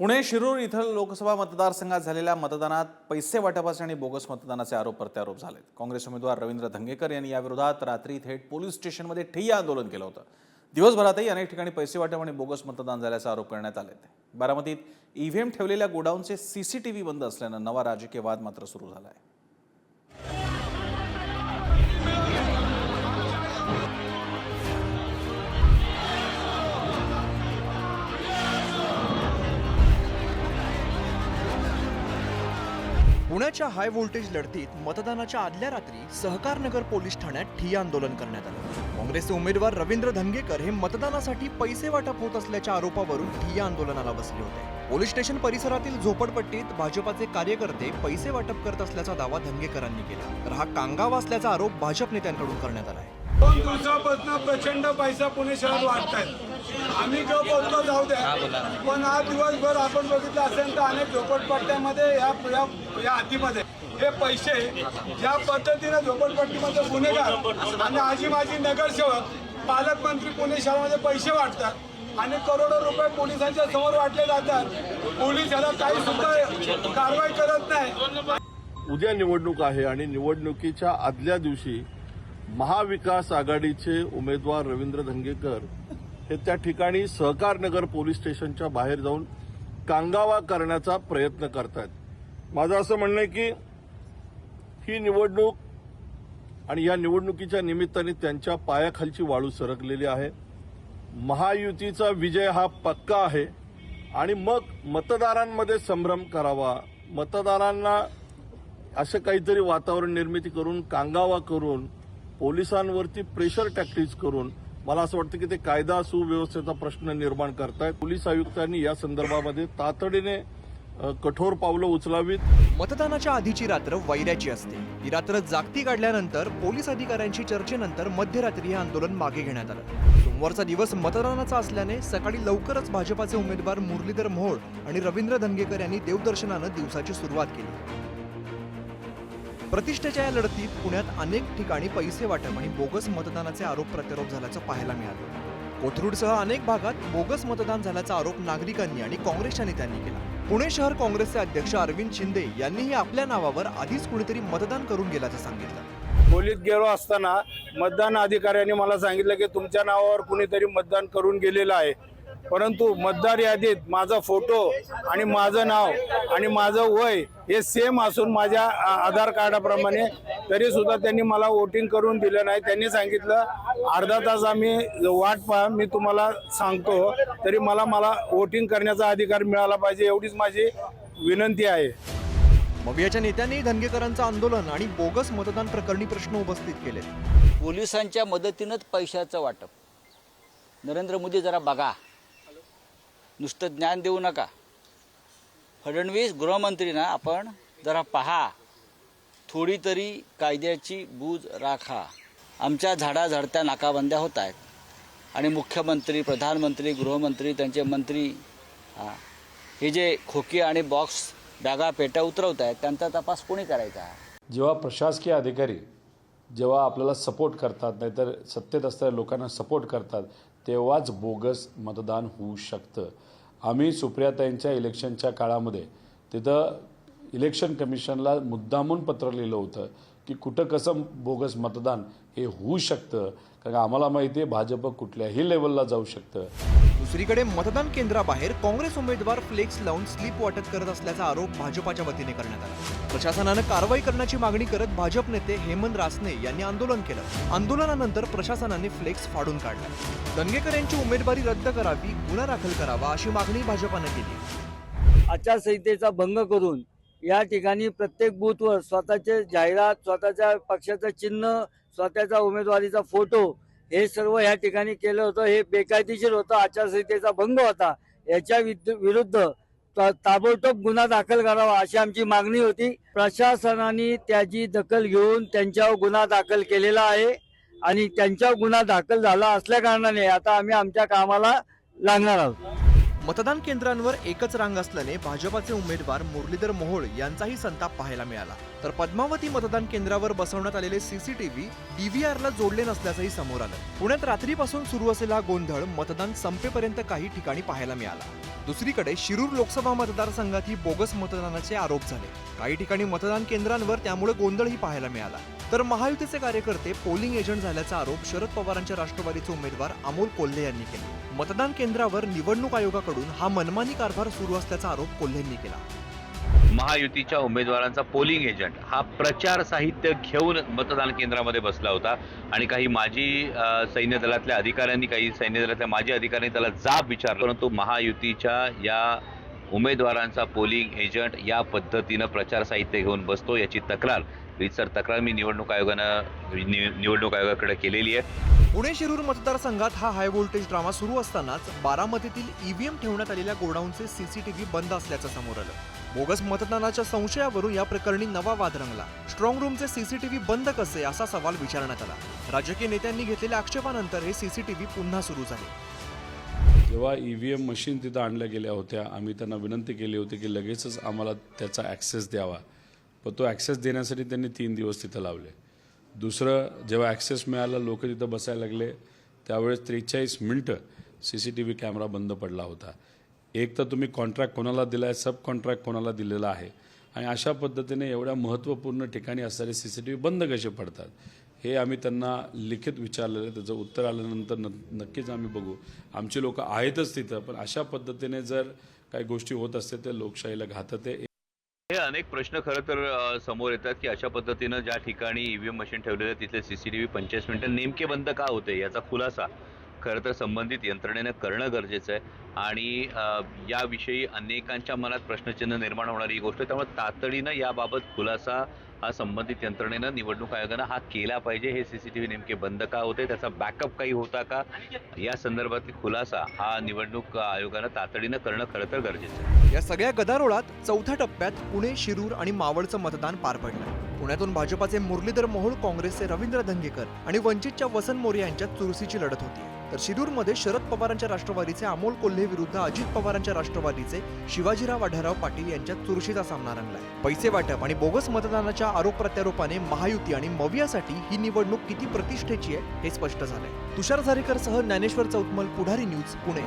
पुणे शिरूर इथं लोकसभा मतदारसंघात झालेल्या मतदानात पैसे वाटपाचे आणि बोगस मतदानाचे आरोप प्रत्यारोप झालेत. काँग्रेस उमेदवार रवींद्र धंगेकर यांनी याविरोधात रात्री थेट पोलीस स्टेशनमध्ये ठिय्या आंदोलन केलं होतं. दिवसभरातही अनेक ठिकाणी पैसे वाटप आणि बोगस मतदान झाल्याचा आरोप करण्यात आले बारामतीत ईव्हीएम ठेवलेल्या गोडाऊनचे सीसीटीव्ही बंद असल्यानं नवा राजकीय वाद मात्र सुरू झाला आहे पुण्याच्या हाय व्होल्टेज लढतीत मतदानाच्या आदल्या रात्री सहकारनगर पोलीस ठाण्यात ठिय्या आंदोलन करण्यात आलं. काँग्रेसचे उमेदवार रवींद्र धनगेकर हे मतदानासाठी पैसे वाटप होत असल्याच्या आरोपावरून ठिय्या आंदोलनाला बसले होते. पोलीस स्टेशन परिसरातील झोपडपट्टीत भाजपाचे कार्यकर्ते पैसे वाटप करत असल्याचा दावा धनगेकरांनी केला. तर हा कांगावा असल्याचा आरोप भाजप नेत्यांकडून करण्यात आला आहे. दोन दिवसापासून प्रचंड पैसा पुणे शहरात वाटतायत आम्ही जो बोलतो जाऊ द्या. पण आज दिवसभर आपण बघितलं असेल तर अनेक झोपडपट्ट्यामध्ये या या या हातीमध्ये हे पैसे ज्या पद्धतीने झोपडपट्टीमध्ये गुन्हेगार आणि आजी माजी नगरसेवक पालकमंत्री पुणे शहरामध्ये पैसे वाटतात आणि करोडो रुपये पोलिसांच्या समोर वाटले जातात. पोलीस याला काही सुद्धा कारवाई करत नाही. उद्या निवडणूक आहे आणि निवडणुकीच्या आदल्या दिवशी महाविकास आघाडीचे उमेदवार रवींद्र धंगेकर हे त्या ठिकाणी सहकारनगर पोलीस स्टेशनच्या बाहेर जाऊन कांगावा करण्याचा प्रयत्न करतायत. माझं असं म्हणणं आहे की ही निवडणूक आणि या निवडणुकीच्या निमित्ताने त्यांच्या पायाखालची वाळू सरकलेली आहे. महायुतीचा विजय हा पक्का आहे आणि मग मतदारांमध्ये संभ्रम करावा. मतदारांना असं काहीतरी वातावरण निर्मिती करून कांगावा करून पोलिसांवरती प्रेशर टॅक्टिक्स करून मला असं वाटतं की ते कायदा सुव्यवस्थेचा प्रश्न निर्माण करतायत. पोलीस आयुक्तांनी या संदर्भामध्ये तातडीने कठोर पावलं उचलावीत. मतदानाच्या आधीची रात्र वैराची असते. ही रात्र जागती काढल्यानंतर पोलीस अधिकाऱ्यांची चर्चेनंतर मध्यरात्री हे आंदोलन मागे घेण्यात आलं. सोमवारचा दिवस मतदानाचा असल्याने सकाळी लवकरच भाजपाचे उमेदवार मुरलीधर मोहोळ आणि रवींद्र धनगेकर यांनी देवदर्शनानं दिवसाची सुरुवात केली. प्रतिष्ठेच्या या लढतीत पुण्यात अनेक ठिकाणी पैसे वाटप आणि बोगस मतदानाचे आरोप प्रत्यारोप झाल्याचं पाहायला मिळालं. कोथरूडसह अनेक भागात बोगस मतदान झाल्याचा आरोप नागरिकांनी आणि काँग्रेसच्या नेत्यांनी केला. पुणे शहर काँग्रेसचे अध्यक्ष अरविंद शिंदे यांनीही आपल्या नावावर आधीच कुणीतरी मतदान करून गेल्याचं सांगितलं. खोलीत गेलो असताना मतदान अधिकाऱ्यांनी मला सांगितलं की तुमच्या नावावर कुणीतरी मतदान करून गेलेलं आहे. परंतु मतदार यादीत माझा फोटो आणि माझं नाव आणि माझं वय हे सेम असून माझ्या आधार कार्डाप्रमाणे तरी सुद्धा त्यांनी मला वोटिंग करून दिलं नाही. त्यांनी सांगितलं अर्धा तास आम्ही वाट पहा मी तुम्हाला सांगतो तरी मला मला वोटिंग करण्याचा अधिकार मिळाला पाहिजे एवढीच माझी विनंती आहे. मवियाच्या नेत्यांनी धनगेकरांचं आंदोलन आणि बोगस मतदान प्रकरणी प्रश्न उपस्थित केले. पोलिसांच्या मदतीनंच पैशाचं वाटप. नरेंद्र मोदी जरा बघा. नुसतं ज्ञान देऊ नका. फडणवीस गृहमंत्रीना आपण जरा पहा. थोडी तरी कायद्याची बूज राखा. आमच्या झाडा झाडत्या नाकाबंद्या होत आहेत. आणि मुख्यमंत्री प्रधानमंत्री गृहमंत्री त्यांचे मंत्री हां हे जे खोकी आणि बॉक्स बॅगा पेट्या उतरवत आहेत त्यांचा तपास कोणी करायचा? जेव्हा प्रशासकीय अधिकारी जेव्हा आपल्याला सपोर्ट करतात नाहीतर सत्तेत असणाऱ्या लोकांना सपोर्ट करतात तेव्हाच बोगस मतदान होऊ शकतं. आम्ही सुप्रियाताईंच्या इलेक्शनच्या काळामध्ये तिथं इलेक्शन कमिशनला मुद्दामून पत्र लिहिलं होतं. की कुठं कसं बोगस मतदान हे होऊ शकतं? कारण आम्हाला माहिती आहे भाजप कुठल्याही लेवलला जाऊ शकतं. दुसरीकडे मतदान केंद्राबाहेर काँग्रेस उमेदवार फ्लेक्स लावून स्लिप वाटप करत असल्याचा आरोप भाजपाच्या वतीने करण्यात आला. प्रशासनानं कारवाई करण्याची मागणी करत भाजप नेते हेमंत रासने यांनी आंदोलन केलं. आंदोलनानंतर प्रशासनाने फ्लेक्स फाडून काढला. दंगेकर यांची उमेदवारी रद्द करावी गुन्हा दाखल करावा अशी मागणी भाजपानं केली. आचारसंहितेचा भंग करून या ठिकाणी प्रत्येक बूथवर स्वतःचे जाहिरात स्वतःच्या पक्षाचं चिन्ह स्वतःचा उमेदवारीचा फोटो हे सर्व या ठिकाणी केलं होतं. हे बेकायदेशीर होतं. आचारसंहितेचा भंग होता. याच्या विरुद्ध ताबडतोब गुन्हा दाखल करावा अशी आमची मागणी होती. प्रशासनाने त्याची दखल घेऊन त्यांच्यावर गुन्हा दाखल केलेला आहे आणि त्यांच्यावर गुन्हा दाखल झाला असल्या कारणाने आता आम्ही आमच्या कामाला लागणार आहोत. मतदान केंद्रांवर एकच रांग असल्याने भाजपाचे उमेदवार मुरलीधर मोहोळ यांचाही संताप पाहायला मिळाला. तर पद्मावती मतदान केंद्रावर बसवण्यात आलेले सीसीटीव्ही डीव्हीआरला जोडले नसल्याचंही समोर आलं. पुण्यात रात्रीपासून सुरू असलेला गोंधळ मतदान संपेपर्यंत काही ठिकाणी पाहायला मिळाला. दुसरीकडे शिरूर लोकसभा मतदारसंघातही बोगस मतदानाचे आरोप झाले. काही ठिकाणी मतदान केंद्रांवर त्यामुळे गोंधळही पाहायला मिळाला. तर महायुतीचे कार्यकर्ते पोलिंग एजंट झाल्याचा आरोप शरद पवारांच्या राष्ट्रवादीचे उमेदवार अमोल कोल्हे यांनी केला. मतदान केंद्रावर निवडणूक आयोगाकडून हा मनमानी कारभार सुरू असल्याचा आरोप कोल्हेंनी केला. महायुतीच्या उमेदवारांचा पोलिंग एजंट हा प्रचार साहित्य घेऊन मतदान केंद्रामध्ये बसला होता. आणि काही माजी सैन्य दलातल्या अधिकाऱ्यांनी काही सैन्य दलातल्या माजी अधिकाऱ्यांनी त्याला जाब विचारला. परंतु महायुतीच्या या उमेदवारांचा पोलिंग एजंट या पद्धतीनं प्रचार साहित्य घेऊन बसतो याची तक्रार. रीतसर तक्रार मी निवडणूक आयोगानं निवडणूक आयोगाकडे केलेली आहे. पुणे शिरूर मतदारसंघात हा हाय व्होल्टेज ड्रामा सुरू असतानाच बारामतीतील ईव्हीएम ठेवण्यात आलेल्या गोडाऊनचे सीसीटीव्ही बंद असल्याचं समोर आलं. बोगस मतदानाच्या संशयावरून या प्रकरणी नवा वाद रंगला. स्ट्रॉंग रूमचे सीसीटीव्ही बंद कसे? असा सवाल विचारण्यात आला. राजकीय नेत्यांनी घेतलेल्या आक्षेपानंतर हे सीसीटीव्ही पुन्हा सुरू झाले. जेव्हा ई व्ही एम मशीन तिथं आणल्या गेल्या होत्या आम्ही त्यांना विनंती केली होती की लगेचच आम्हाला त्याचा ॲक्सेस द्यावा. पण तो ॲक्सेस देण्यासाठी त्यांनी तीन दिवस तिथं लावले. दुसरं जेव्हा ॲक्सेस मिळाला लोक तिथं बसायला लागले त्यावेळेस त्रेचाळीस मिनटं C C T V camera बंद पडला होता. एक तर तुम्ही कॉन्ट्रॅक्ट कोणाला दिला आहे सब कॉन्ट्रॅक्ट कोणाला दिलेला आहे? आणि अशा पद्धतीने एवढ्या महत्त्वपूर्ण ठिकाणी असणारे सी सी टी व्ही बंद कसे पडतात? हे आम्ही त्यांना लिखित विचारलेलं आहे. त्याचं उत्तर आल्यानंतर न नक्कीच आम्ही बघू. आमची लोक आहेतच तिथं पण अशा पद्धतीने जर काही गोष्टी होत असते तर लोकशाहीला घातते हे अनेक प्रश्न खरं तर समोर येतात की अशा पद्धतीनं ज्या ठिकाणी ईव्हीएम मशीन ठेवलेलं आहे तिथले सीसीटीव्ही पंचेचाळीस मिनिटं नेमके बंद का होते याचा खुलासा खरं तर संबंधित यंत्रणेनं करणं गरजेचं आहे. आणि याविषयी अनेकांच्या मनात प्रश्नचिन्ह निर्माण होणारी ही गोष्ट आहे. त्यामुळे तातडीनं याबाबत खुलासा हा संबंधित यंत्रणेनं निवडणूक आयोगानं हा केला पाहिजे. हे सी सी टी व्ही नेमके बंद का होते त्याचा बॅकअप काही होता का? या संदर्भातील खुलासा हा निवडणूक आयोगानं तातडीनं करणं खरं तर गरजेचं आहे. या सगळ्या गदारोळात चौथ्या टप्प्यात पुणे शिरूर आणि मावळचं मतदान पार पडलं. पुण्यातून भाजपाचे मुरलीधर मोहोळ काँग्रेसचे रवींद्र धंगेकर आणि वंचितच्या वसन मोरे यांच्यात चुरशीची लढत होती. तर शिरूरमध्ये शरद पवारांच्या राष्ट्रवादीचे अमोल कोल्हे विरुद्ध अजित पवारांच्या राष्ट्रवादीचे शिवाजीराव आढळराव पाटील यांच्यात चुरशीचा सामना रंगलाय. पैसे वाटप आणि बोगस मतदानाच्या आरोप प्रत्यारोपाने महायुती आणि मवियासाठी ही निवडणूक किती प्रतिष्ठेची आहे हे स्पष्ट झालंय. तुषार झारेकर सह ज्ञानेश्वर चौतमल पुढारी न्यूज पुणे.